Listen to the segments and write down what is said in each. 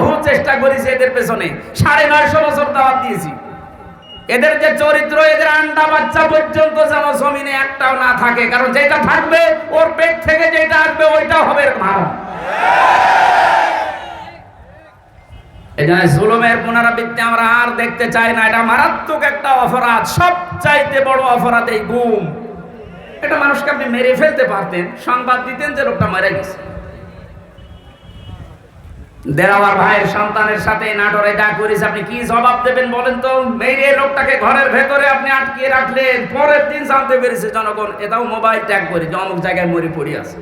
বহু চেষ্টা করেছি এদের পেছনে। সাড়ে নয়শো বছর দাওয়াত দিয়েছি। এদের যে চরিত্র, এদের আন্ডা বাচ্চা পর্যন্ত যেন জমিনে একটাও না থাকে। কারণ যেটা থাকবে, ওর পেট থেকে যেটা আসবে ওইটা হবে এই জন্য জুলুমের পুনরাবৃত্তি আমরা আর দেখতে চাই না। এটা মারাত্মক একটা অপরাধ সব চাইতে বড় অপরাধ এই গুম। এটা মানুষকে আপনি মেরে ফেলতে পারতেন, সংবাদ দিতেন যে লোকটা মারা গেছে। দেরাওয়ার ভাইয়ের সন্তানের সাথে নাটোরে যা করেছে। আপনি কি জবাব দেবেন বলেন তো? মেরে লোকটাকে ঘরের ভেতরে আপনি আটকে রাখলেন। পরের দিন জানতে পেরেছে জনগণ, এটাও মোবাইল ট্যাগ করে অমুক জায়গায় মরে পড়ে আছে।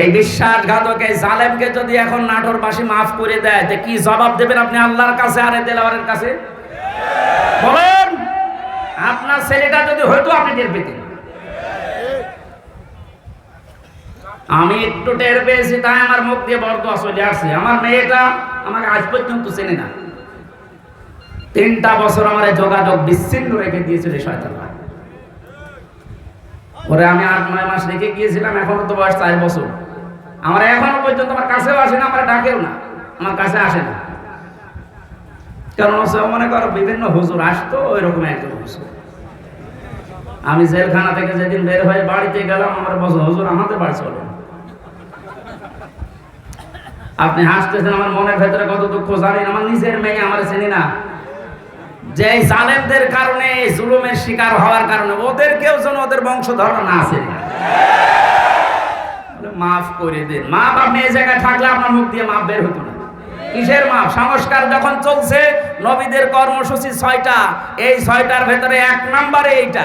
এই বিশ্বাসঘাতক এই জালেমকে যদি এখন নাটোরবাসী মাফ করে দেয় যে কি জবাব দেবেন আপনি আল্লাহর কাছে আরে দেলাওয়ারের কাছে? বলেন, আপনার ছেলেটা যদি হয়তো আপনি টের পেতেন। আমি একটু টের পেয়েছি, তাই আমার মুখ দিয়ে বরদোয়া চলে আসছে। আমার মেয়েটা আমাকে আজ পর্যন্ত চেনে না। তিনটা বছর আমার যোগাযোগ বিচ্ছিন্ন রেখে দিয়েছিল শয়তান ওরে আমি আট, নয় মাস রেখে গিয়েছিলাম, এখনও তো বয়স চার বছর। আমার এখনও পর্যন্ত আমার কাছেও আসে না, আমার ডাকেও না, আমার কাছে আসে না। কারণ সে মনে করো বিভিন্ন হুজুর আসতো ওই রকম একজন হুজুর। আমি জেলখানা থেকে যেদিন বের হয়ে বাড়িতে গেলাম, আমার বছর হুজুর আমাদের বাড়ি চলো। আপনি হাসতেছেন, আমার মনের ভেতরে কত দুঃখ জানেন? আমার নিজের মেয়ে আমার চিনি না। যে জালেমদের কারণে জুলুমের শিকার হওয়ার কারণে ওদেরকেও যেন ওদের বংশধর না আছে মাফ করে দেন। মা বা মেয়ে জায়গায় থাকলে আপনার মুখ দিয়ে মাপ বের হতো না। কিসের মাপ? সংস্কার যখন চলছে, নবীদের কর্মসূচি ছয়টা। এই ছয়টার ভেতরে এক নম্বরে এইটা।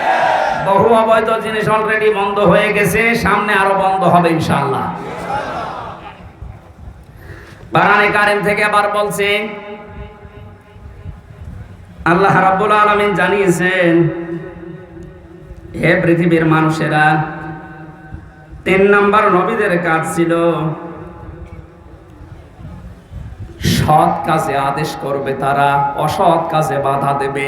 বহু অবৈধ জিনিস অলরেডি বন্ধ হয়ে গেছে, সামনে আরও বন্ধ হবে ইনশাআল্লাহ। বারানি কারিম থেকে আবার বলছে, আল্লাহ রাব্বুল আলামিন জানিয়েছেন, হে পৃথিবীর মানুষেরা, তিন নাম্বার নবীদের কাজ ছিল সৎ কাজে আদেশ করবে তারা, অসৎ কাজে বাধা দেবে।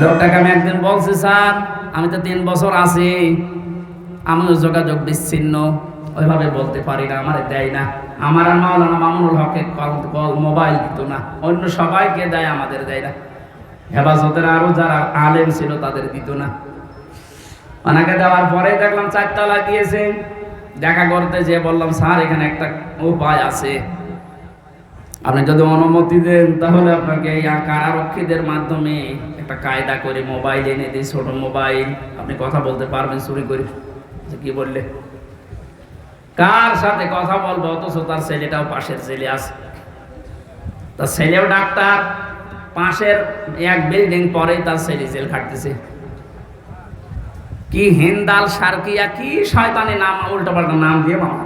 লোকটাকে আমি একদিন বলছি, স্যার, আমি তো তিন বছর আছি। আমিও যোগাযোগ বিচ্ছিন্ন। ওইভাবে বলতে পারি না, আমার দেয় না। আমার আর মাওলানা মামুনুল হকে কল মোবাইল দিত না। অন্য সবাইকে দেয়, আমাদের দেয় না। হেফাজতের আরও যারা আলেম ছিল, তাদের দিত না। ওনাকে দেওয়ার পরে দেখলাম চারতলা দিয়েছে দেখা করতে যে বললাম, স্যার, এখানে একটা উপায় আছে। আপনি যদি অনুমতি দেন, তাহলে আপনাকে এই কারারক্ষীদের মাধ্যমে একটা কায়দা করে মোবাইল এনে দিই ছোট মোবাইল। আপনি কথা বলতে পারবেন, চুরি করে। যে কি বললে? কার সাথে কথা বলব? অথচ তার ছেলেটাও পাশের ছেলে আছে। তার ছেলেও ডাক্তার, পাশের এক বিল্ডিং পরেই তার ছেলে জেল খাটতেছে। কি হিন্দাল সার্কিয়া, কি শয়তানি নাম উল্টো পাল্টা নাম দিয়ে করছে।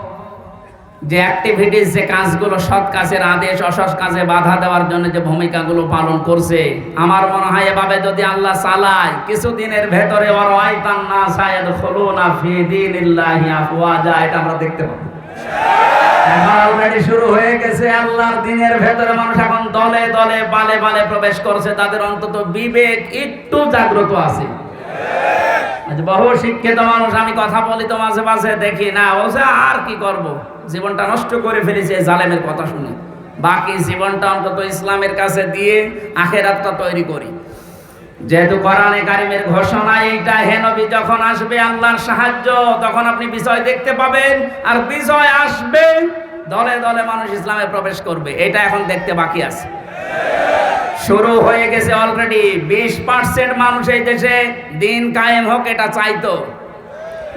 যে অ্যাক্টিভিটিস যে কাজগুলো সৎ কাজের আদেশ, অসৎ কাজে বাধা দেওয়ার জন্য যে ভূমিকাগুলো পালন করছে, আমার মনে হয় এভাবে যদি আল্লাহ চালায়, কিছুদিনের ভেতরে এটা আমরা দেখতে পাবো। শুরু হয়ে গেছে আল্লাহর দিনের ভেতরে মানুষ এখন দলে দলে পালে পালে প্রবেশ করছে, তাদের অন্তত বিবেক একটু জাগ্রত আছে। বহু শিক্ষিত মানুষ, আমি কথা বলি তো মাঝে মাঝে দেখি না বলছে আর কি করব? জীবনটা নষ্ট করে ফেলেছে জালেমের কথা শুনে। বাকি জীবনটা অন্তত ইসলামের কাছে দিয়ে আখেরাতটা তৈরি করি। যেহেতু কোরআনে কারিমের ঘোষণা এইটা, হে নবী, যখন আসবে আল্লাহর সাহায্য, তখন আপনি বিজয় দেখতে পাবেন। আর বিজয় আসবে, দলে দলে মানুষ ইসলামে প্রবেশ করবে। এটা এখন দেখতে বাকি আছে। শুরু হয়ে গেছে অলরেডি বিশ পার্সেন্ট মানুষ এই দেশে দিন কায়েম হোক, এটা চাইতো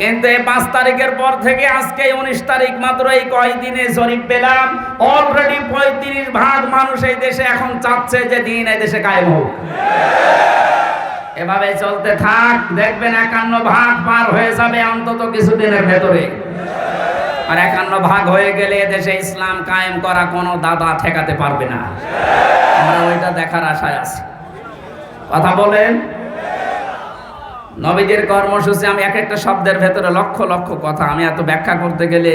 কিন্তু এই পাঁচ তারিখের পর থেকে আজকে উনিশ তারিখ মাত্র এই কয়দিনে জরিপ পেলাম। অলরেডি পঁয়ত্রিশ ভাগ মানুষ এই দেশে এখন চাচ্ছে যে দিন এই দেশে কায়েম হোক। এভাবে চলতে থাক। দেখবেন একান্ন ভাগ পার হয়ে যাবে অন্তত কিছুদিনের ভেতরে। আর একান্ন ভাগ হয়ে গেলে দেশে ইসলাম কায়েম করা কোনো দাদা ঠেকাতে পারবে না। আমরা ওইটা দেখার আশায় আছি। কথা বলেন? নবীদের কর্মসূচি, আমি এক একটা শব্দের ভেতরে লক্ষ লক্ষ কথা। আমি এত ব্যাখ্যা করতে গেলে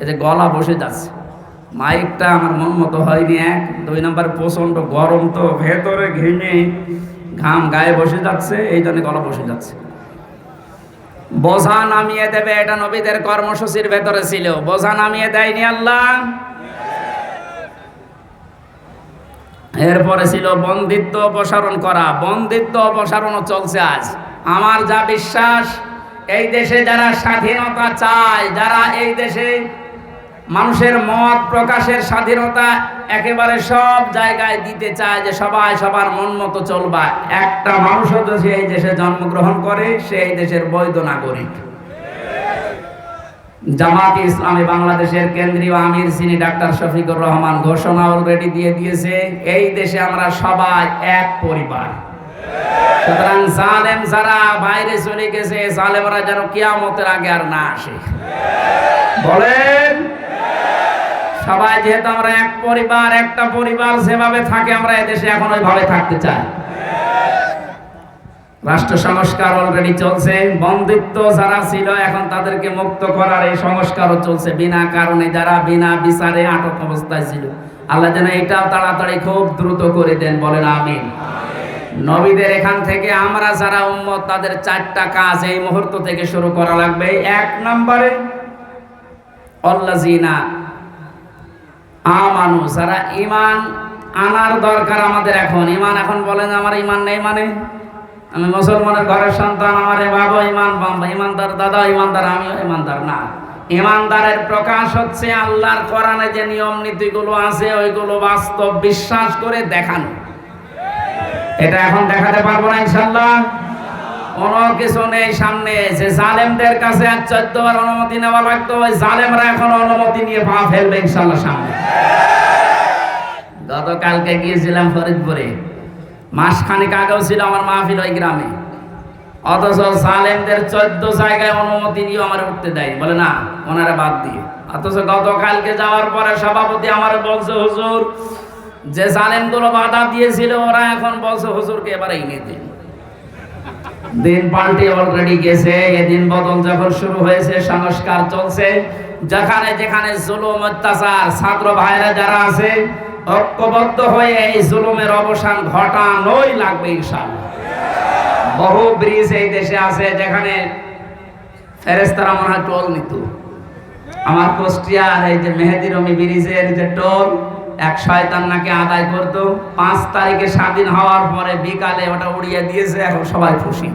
এই যে গলা বসে যাচ্ছে। মাইকটা আমার মন মতো হয়নি এক, দুই নম্বর প্রচণ্ড গরম তো, ভেতরে ঘেমে ঘাম গায়ে বসে যাচ্ছে, এই জন্য গলা বসে যাচ্ছে। বোঝা নামিয়ে দেবে, এটা নবীদের কর্মসূচির ভেতরে ছিল। বোঝা নামিয়ে দেয়নি আল্লাহ? এরপরে ছিল বন্দিত্ব অপসারণ করা। বন্দিত্ব অপসারণও চলছে আজ। আমার যা বিশ্বাস, এই দেশে যারা স্বাধীনতা চায়, যারা এই দেশে মানুষের মত, প্রকাশের স্বাধীনতা একেবারে সব জায়গায় দিতে চায় যে সবাই সবার মন মতো চলবা। একটা মানুষও যদি এই দেশে জন্মগ্রহণ করে, সে এই দেশের বৈধ নাগরিক। জামাত ইসলামী বাংলাদেশের কেন্দ্রীয় আমির সিনি ডাক্তার শফিকুর রহমান ঘোষণা অলরেডি দিয়ে দিয়েছে, এই দেশে আমরা সবাই এক পরিবার। সুতরাং জালেম যারা বাইরে চলে গেছে, জালেমরা যেন কিয়ামতের আগে আর না আসে। বলেন সবাই যেহেতু আমরা এক পরিবার, একটা পরিবার যেভাবে থাকে, আমরা এদেশে এখন ওইভাবে থাকতে চাই। রাষ্ট্র সংস্কার অলরেডি চলছে বন্দিত্ব যারা ছিল এখন তাদেরকে মুক্ত করার এই সংস্কারও চলছে। বিনা কারণে যারা বিনা বিচারে আটক অবস্থায় ছিল, আল্লাহ যেন এটাও তাড়াতাড়ি খুব দ্রুত করে দেন, বলেন আমিন। নবীদের এখান থেকে আমরা যারা উম্মত, তাদের চারটা কাজ এই মুহূর্ত থেকে শুরু করা লাগবে। এক নম্বরে অল্লাজিনা আমানু যারা ইমান আনার দরকার আমাদের এখন। ইমান এখন বলেন আমার ইমান নেই মানে? আমি মুসলমানের ঘরের সন্তান, আমার বাবা ইমান বাবা ইমানদার দাদা ইমানদার আমিও ইমানদার না। ইমানদারের প্রকাশ হচ্ছে আল্লাহর কোরআনে যে নিয়ম নীতিগুলো আছে, ওইগুলো বাস্তব, বিশ্বাস করে দেখানো। এটা এখন দেখাতে পারব না ইনশাল্লাহ কোনো কিছু নেই সামনে। যে জালেমদের কাছে আর চোদ্দ বার অনুমতি নেওয়া লাগতো, ওই জালেমরা এখন অনুমতি নিয়ে পা ফেলবে ইনশাল্লাহ সামনে। গতকালকে গিয়েছিলাম ফরিদপুরে। মাসখানেক আগেও ছিল আমার মাহফিল ওই গ্রামে। অথচ সালেমদের চোদ্দ জায়গায় অনুমতি নিয়ে আমার উঠতে দেয় বলে, না, ওনারা বাদ দিয়ে। অথচ গতকালকে যাওয়ার পরে সভাপতি আমার বলছে, হুজুর, যে জালেমগুলো বাধা দিয়েছিল, ওরা এখন বলছে, হুজুরকে এবারে এনে দিন। দিন পাল্টে অলরেডি গেছে। এদিন বদল যখন শুরু হয়েছে, সংস্কার চলছে। যেখানে যেখানে জুলুম, অত্যাচার, ছাত্র ভাইরা যারা আছে, ঐক্যবদ্ধ হয়ে এই জুলুমের অবসান ঘটানোই লাগবে ইনশাআল্লাহ। বহু ব্রিজ এই দেশে আছে যেখানে ফেরেস্তারা মনে হয় টোল নিত। আমার কুষ্টিয়ার এই যে মেহেদি রমি ব্রিজের যে টোল এক শয়তান নাকি আদায় করতো। পাঁচ তারিখে স্বাধীন হওয়ার পরে বিকালে ওটা উড়িয়ে দিয়েছে, এখন সবাই খুশি।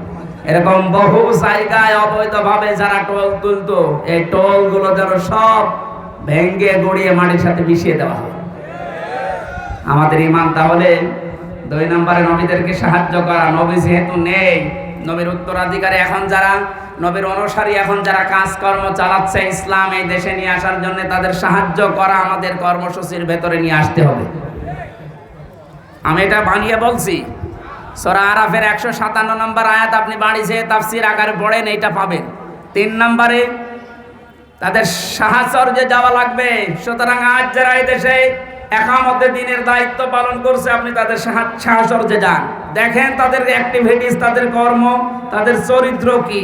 এরকম বহু জায়গায় অবৈধভাবে যারা টোল তুলতো, এই টোলগুলো যেন সব ভেঙ্গে গড়িয়ে মাটির সাথে মিশিয়ে দেওয়া হয়। আমাদের ইমান তাহলে দুই নম্বরে নবীদেরকে সাহায্য করা। নবী যেহেতু নেই, নবীর উত্তরাধিকারী এখন যারা নবীর অনুসারী এখন যারা কাজকর্ম চালাচ্ছে ইসলাম এই দেশে নিয়ে আসার জন্য তাদের সাহায্য করা আমাদের কর্মসূচির ভেতরে নিয়ে আসতে হবে। আমি এটা বানিয়ে বলছি। সরা আরাফের একশো সাতান্ন নম্বর আয়াত আপনি বাড়ি যেয়ে তাফসির আকারে পড়েন, এইটা পাবেন। তিন নম্বরে, তাদের সাহাচর্যে যাওয়া লাগবে। সুতরাং আজ যারা এই দেশে একামতে দিনের দায়িত্ব পালন করছে, আপনি তাদের সাহাচর্যে যান। দেখেন তাদের অ্যাক্টিভিটিস তাদের কর্ম, তাদের চরিত্র কি।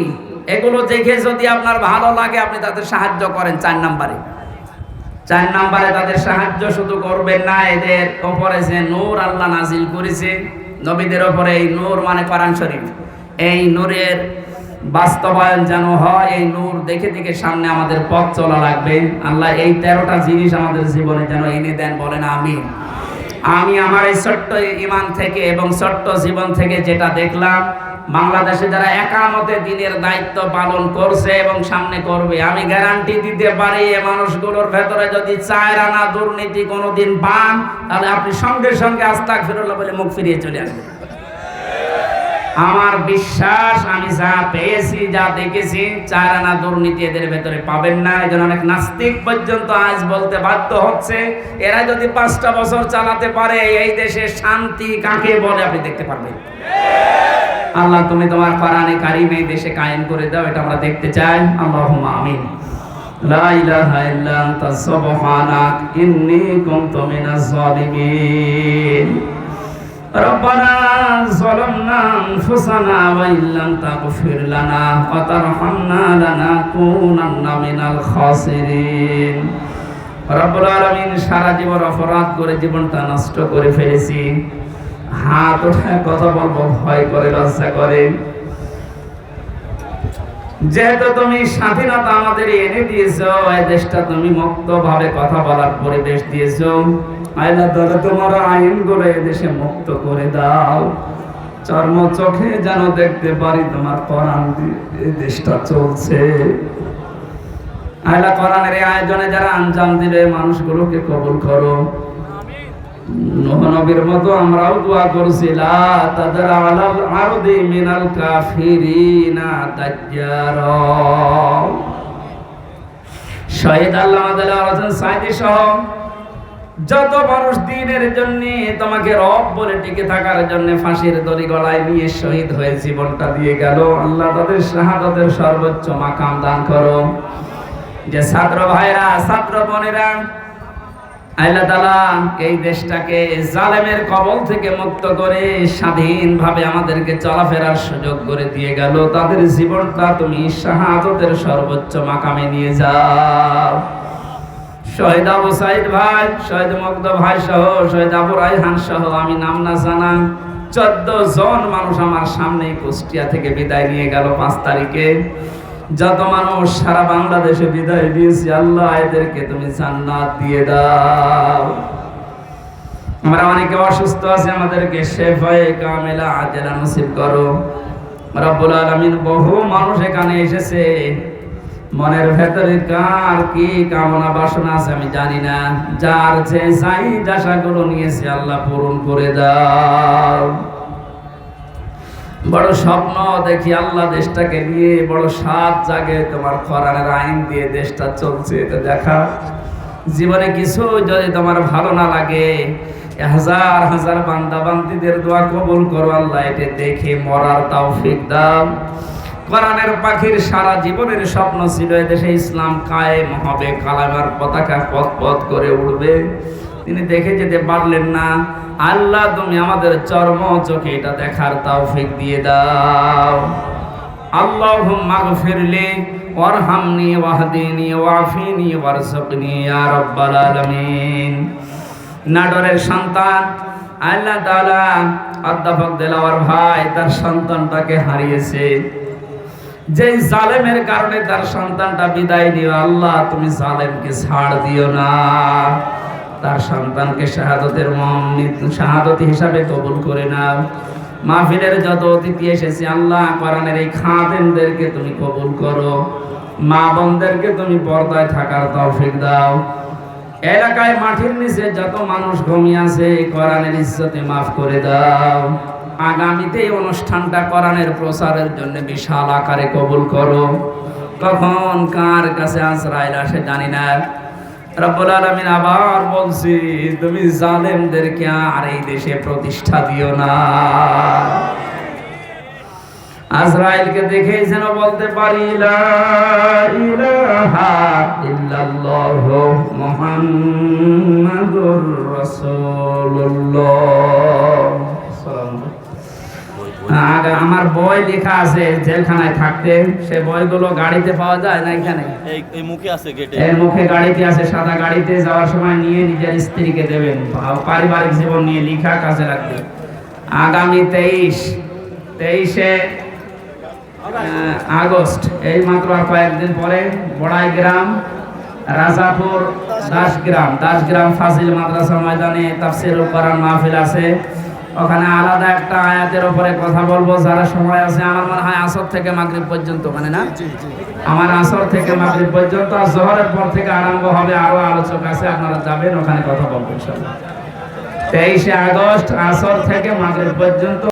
এগুলো দেখে যদি আপনার ভালো লাগে, আপনি তাদের সাহায্য করেন চার নাম্বারে। চার নাম্বারে তাদের সাহায্য শুধু করবেন না, এদের ওপরে যে নূর আল্লাহ নাজিল করেছে, নবীদের ওপরে এই নূর মানে কোরআন শরীফ। এই নূরের বাস্তবায়ন যেন হয়, এই নূর দেখে দেখে সামনে আমাদের পথ চলা লাগবে। আল্লাহ এই তেরোটা জিনিস আমাদের জীবনে যেন এনে দেন, বলেন আমি আমি আমার এই ছোট্ট ইমান থেকে এবং ছোট্ট জীবন থেকে যেটা দেখলাম বাংলাদেশে যারা একামতে দিনের দায়িত্ব পালন করছে এবং সামনে করবে, আমি গ্যারান্টি দিতে পারি এ মানুষগুলোর ভেতরে যদি চায় রানা দুর্নীতি কোনোদিন পান, তাহলে আপনি সঙ্গে সঙ্গে আস্তাক ফিরুল্লাহ বলে মুখ ফিরিয়ে চলে আসবেন। আমার বিশ্বাস, আমি যা পেয়েছি, যা দেখেছি চার আনা দুর্নীতি এদের ভেতরে পাবেন না। এই জন্য অনেক নাস্তিক পর্যন্ত আজ বলতে বাধ্য হচ্ছে, এরা যদি পাঁচটা বছর চালাতে পারে, এই দেশে শান্তি কাকে বলে আপনি দেখতে পারবেন। আল্লাহ তুমি তোমার কোরআনে কারিম এই দেশে কায়েম করে দাও এটা আমরা দেখতে চাই আল্লাহুম্মা আমিন লা ইলাহা ইল্লা আনতা সুবহানাক ইন্নী কুনতু মিনাজ জালিমিন ربنا ظلمنا أنفسنا وإن لم تغفر لنا وترحمنا لنكونن من الخاسرين রব্বুল আলামিন সারা জীবন অপরাধ করে জীবনটা নষ্ট করে ফেলেছি হাত ওঠায় কথা বলব, ভয় করে, লজ্জা করে। যেহেতু তুমি স্বাধীনতা আমাদের এনে দিয়েছ, এই দেশটা তুমি মুক্ত ভাবে কথা বলার পরিবেশ দিয়েছ। আল্লাহ তাআলা তোমার আইন করে দেশে মুক্ত করে দাও। চর্ম চোখে যেন দেখতে পারি তোমার কোরআন এই দেশটা চলছে। আল্লাহ কোরআনের আয়োজনে যারা আঞ্জাম দিলে মানুষগুলোকে কবুল করো। নবীর মতো আমরাও দোয়া করছি, লা তাদের আলাল মিনাল কাফিরিনা শহীদ আল্লাহ সাইদি সহ যত মানুষ দিনের জন্য তোমাকে রব বলে টিকে থাকার জন্য ফাঁসির দড়ি গলায় নিয়ে শহীদ হয়ে জীবনটা দিয়ে গেল, আল্লাহ তাদের শাহাদাতের সর্বোচ্চ মাকাম দান করো। যে ছাত্র ভাইরা, ছাত্র বোনেরা আল্লাহ তালা এই দেশটাকে জালেমের কবল থেকে মুক্ত করে স্বাধীনভাবে আমাদেরকে চলাফেরার সুযোগ করে দিয়ে গেল। তাদের জীবনটা তুমি শাহাদতের সর্বোচ্চ মাকামে নিয়ে যাও। শহীদ আবু সাইদ ভাই, শহীদ মুগ্ধ ভাই সহ, শহীদ আবু রায়হান সহ, আমি নাম না জানা, চোদ্দ জন মানুষ আমার সামনে কুষ্টিয়া থেকে বিদায় নিয়ে গেল পাঁচ তারিখে। যত মানুষ সারা বাংলাদেশে বিদায় দিয়েছি, আল্লাহ এদেরকে তুমি জান্নাত দিয়ে দাও। আমরা অনেকে অসুস্থ আছি, আমাদেরকে শেফায়ে কামেলা আজেলা নসিব করো। রব্বুল আলামিন বহু মানুষ এখানে এসেছে। মনের ভেতরে কার কি কামনা বাসনা আছে আমি জানি না। যার যে চাই আশাগুলো নিয়েছে, আল্লাহ পূরণ করে দাও। বড় স্বপ্ন দেখি আল্লাহ দেশটাকে নিয়ে বড় সাত জাগে, তোমার খরানের আইন দিয়ে দেশটা চলছে। এটা দেখা, জীবনে কিছু যদি তোমার ভালো না লাগে হাজার হাজার বান্দা বান্দিদের দোয়া কবুল করো আল্লাহ, এটা দেখে মরার তৌফিক দাও। কোরআনের পাখির সারা জীবনের স্বপ্ন ছিল দেশে ইসলাম কায়েম হবে, কালামার পতাকা পথ পথ করে উঠবে তিনি দেখে যেতে পারলেন না। আল্লাহ, তুমি আমাদের চর্ম চোখে এটা দেখার তৌফিক দিয়ে দাও। আল্লাহ নাটোরের সন্তান, আল্লাহ অধ্যাপক দেলাওয়ার ভাই তার সন্তানটাকে হারিয়েছে। যে জালেমের কারণে তার সন্তানটা বিদায় নিও আল্লাহ, তুমি জালেমকে ছাড় দিও না। তার সন্তানকে শাহাদতের মন শাহাদতি হিসাবে কবুল করে নাও। মাহফিলের যত অতিথি এসেছে, আল্লাহ কোরআনের এই খাদেমদেরকে তুমি কবুল করো। মা বোনদেরকে তুমি পর্দায় থাকার তৌফিক দাও। এলাকায় মাটির নিচে যত মানুষ ঘুমিয়ে আছে, কোরআনের ইজ্জতে মাফ করে দাও। আগামীতে এই অনুষ্ঠানটা কোরআনের প্রচারের জন্য বিশাল আকারে কবুল করো। কখন কার কাছে আজরাইল আসে জানি না। রব্বুল আলামিন আবার বলছি, তুমি জালেমদেরকে আর এই দেশে প্রতিষ্ঠা দিও না। আজরাইলকে দেখে যেন বলতে পারি মুহাম্মাদুর রাসূলুল্লাহ। আগে আমার বই লেখা আছে জেলখানায় থাকতে। সে বইগুলো গাড়িতে পাওয়া যায় না এখানে? এই এই মুখে আছে গেটে। এর মুখে গাড়িতে আছে সাদা গাড়িতে যাওয়ার সময় নিয়ে নিজের স্ত্রীকে দেবেন। পারিবারিক জীবন নিয়ে লিখা কাজে রাখবেন আগামী তেইশ তেইশে আগস্ট এই মাত্র আর কয়েকদিন পরে বড়াই গ্রাম রাজাপুর দাসগ্রাম দাসগ্রাম ফাজিল মাদ্রাসা ময়দানে তাফসিরুল কোরআন মাহফিল আছে। ওখানে আলাদা একটা আয়াতের উপরে কথা বলব যারা সময় আছে আমার মনে হয় আসর থেকে মাগরিব পর্যন্ত মানে না? আমার আসর থেকে মাগরিব পর্যন্ত আর জোহরের পর থেকে আরম্ভ হবে আরও আলোচক আছে আপনারা যাবেন ওখানে কথা বলবেন তেইশে আগস্ট আসর থেকে মাগরিব পর্যন্ত